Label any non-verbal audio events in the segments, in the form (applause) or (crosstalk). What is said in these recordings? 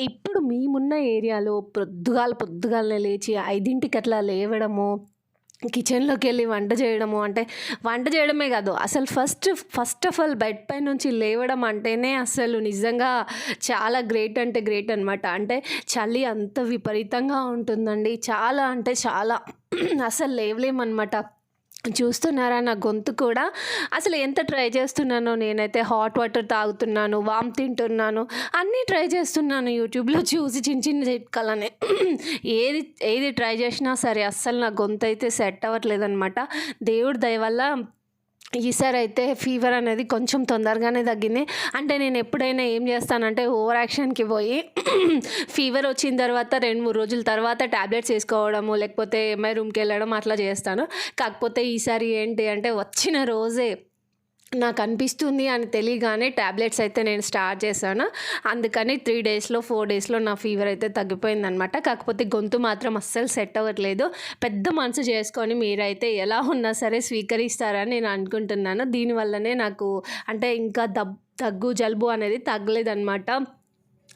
ఇప్పుడు మేమున్న ఏరియాలో పొద్దుగాల పొద్దుగాలనే లేచి ఐదింటికి అట్లా లేవడము, కిచెన్లోకి వెళ్ళి వంట చేయడము అంటే వంట చేయడమే కాదు. అసలు first first of all bed పై నుంచి లేవడం అంటేనే అసలు నిజంగా చాలా గ్రేట్ అంటే గ్రేట్ అనమాట. అంటే చలి అంత విపరీతంగా ఉంటుందండి. చాలా అంటే చాలా (clears throat) అసలు లేవలేమన్నమాట చూస్తున్నారా నా గొంతు కూడా అసలు ఎంత ట్రై చేస్తున్నానో నేనైతే హాట్ వాటర్ తాగుతున్నాను, వామ్ తింటున్నాను. అన్నీ ట్రై చేస్తున్నాను యూట్యూబ్‌లో చూసి చిన్న చిన్న చిట్కాలనే ఏది ఏది ట్రై చేసినా సరే అస్సలు నా గొంతు అయితే సెట్ అవ్వట్లేదనమాట. దేవుడి దయ వల్ల ఈసారైతే ఫీవర్ అనేది కొంచెం తొందరగానే తగ్గింది. అంటే నేను ఎప్పుడైనా ఏం చేస్తానంటే ఓవర్ యాక్షన్‌కి పోయి (clears throat) ఫీవర్ వచ్చిన తర్వాత 2, 3 రోజుల తర్వాత టాబ్లెట్స్ వేసుకోవడము లేకపోతే ఎంఐ రూమ్కి వెళ్ళడం అట్లా చేస్తాను. కాకపోతే ఈసారి ఏంటి అంటే వచ్చిన రోజే నాకు అనిపిస్తుంది అని తెలియగానే టాబ్లెట్స్ అయితే నేను స్టార్ట్ చేశాను. అందుకని త్రీ డేస్‌లో, ఫోర్ డేస్‌లో నా ఫీవర్ అయితే తగ్గిపోయిందనమాట. కాకపోతే గొంతు మాత్రం అస్సలు సెట్ అవ్వట్లేదు. పెద్ద మనసు చేసుకొని మీరైతే ఎలా ఉన్నా సరే స్వీకరిస్తారని నేను అనుకుంటున్నాను. దీనివల్లనే నాకు అంటే ఇంకా దబ్ దగ్గు, జలుబు అనేది తగ్గలేదనమాట.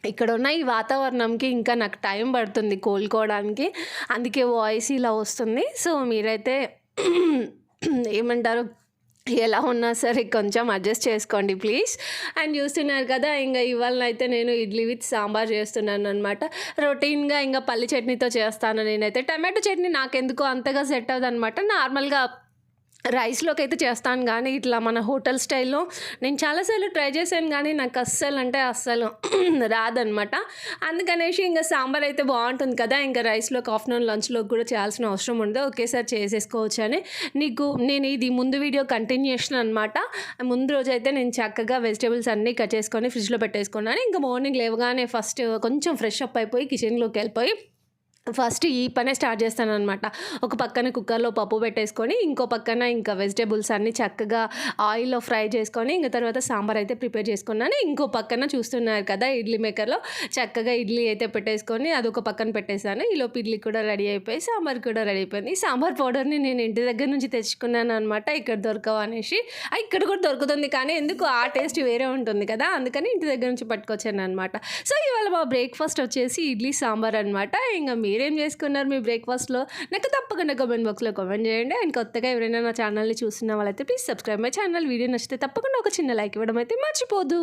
ఇక్కడున్న ఈ వాతావరణంకి ఇంకా నాకు టైం పడుతుంది కోలుకోవడానికి. అందుకే వాయిస్ ఇలా వస్తుంది. సో మీరైతే ఏమంటారు ఎలా ఉన్నా సరే కొంచెం అడ్జస్ట్ చేసుకోండి ప్లీజ్. అండ్ చూస్తున్నారు కదా ఇంగ ఇవాళనైతే నేను ఇడ్లీ విత్ సాంబార్ చేస్తున్నాననమాట. రొటీన్‌గా ఇంకా పల్లి చట్నీతో చేస్తాను నేనైతే. టమాటో చట్నీ నాకెందుకో అంతగా సెట్ అవ్వదనమాట. నార్మల్‌గా రైస్లోకి అయితే చేస్తాను కానీ ఇట్లా మన హోటల్ స్టైల్‌లో నేను చాలాసార్లు ట్రై చేశాను కానీ నాకు అస్సలు అంటే అస్సలు రాదనమాట. అందుకనేసి ఇంకా సాంబార్ అయితే బాగుంటుంది కదా! ఇంక రైస్‌లోకి ఆఫ్టర్‌నూన్ లంచ్‌లోకి కూడా చేయాల్సిన అవసరం ఉండదు. ఒకేసారి చేసేసుకోవచ్చని నీకు నేను ఇది ముందు వీడియో కంటిన్యూషన్ అనమాట. ముందు రోజైతే నేను చక్కగా వెజిటేబుల్స్ అన్నీ కట్ చేసుకొని ఫ్రిడ్జ్‌లో పెట్టేసుకున్నాను. ఇంకా మార్నింగ్ లేవగానే ఫస్ట్ కొంచెం ఫ్రెష్ అప్ అయిపోయి కిచెన్లోకి వెళ్ళిపోయి ఫస్ట్ ఈ పనే స్టార్ట్ చేస్తాననమాట. ఒక పక్కన కుక్కర్‌లో పప్పు పెట్టేసుకొని, ఇంకో పక్కన ఇంకా వెజిటేబుల్స్ అన్నీ చక్కగా ఆయిల్‌లో ఫ్రై చేసుకొని, ఇంకా తర్వాత సాంబార్ అయితే ప్రిపేర్ చేసుకున్నాను. ఇంకో పక్కన చూస్తున్నారు కదా ఇడ్లీ మేకర్‌లో చక్కగా ఇడ్లీ అయితే పెట్టేసుకొని అదొక పక్కన పెట్టేసాను. ఈలోపు ఇడ్లీ కూడా రెడీ అయిపోయి, సాంబార్ కూడా రెడీ అయిపోయింది. సాంబార్ పౌడర్‌ని నేను ఇంటి దగ్గర నుంచి తెచ్చుకున్నాను అనమాట ఇక్కడ దొరకవు అనేసి ఇక్కడ కూడా దొరుకుతుంది కానీ ఎందుకు ఆ టేస్ట్ వేరే ఉంటుంది కదా! అందుకని ఇంటి దగ్గర నుంచి పట్టుకొచ్చాను అనమాట సో ఇవాళ మా బ్రేక్‌ఫాస్ట్ వచ్చేసి ఇడ్లీ సాంబార్ అనమాట. ఇంకా మీ మీరేం చేసుకున్నారు మీ బ్రేక్‌ఫాస్ట్‌లో? నాకు తప్పకుండా కామెంట్ బాక్స్‌లో కామెంట్ చేయండి. అండ్ కొత్తగా ఎవరైనా నా ఛానల్‌ని చూస్తున్న వాళ్ళైతే please subscribe my channel. Video నచ్చితే తప్పకుండా ఒక చిన్న లైక్ ఇవ్వడం అయితే మర్చిపోదు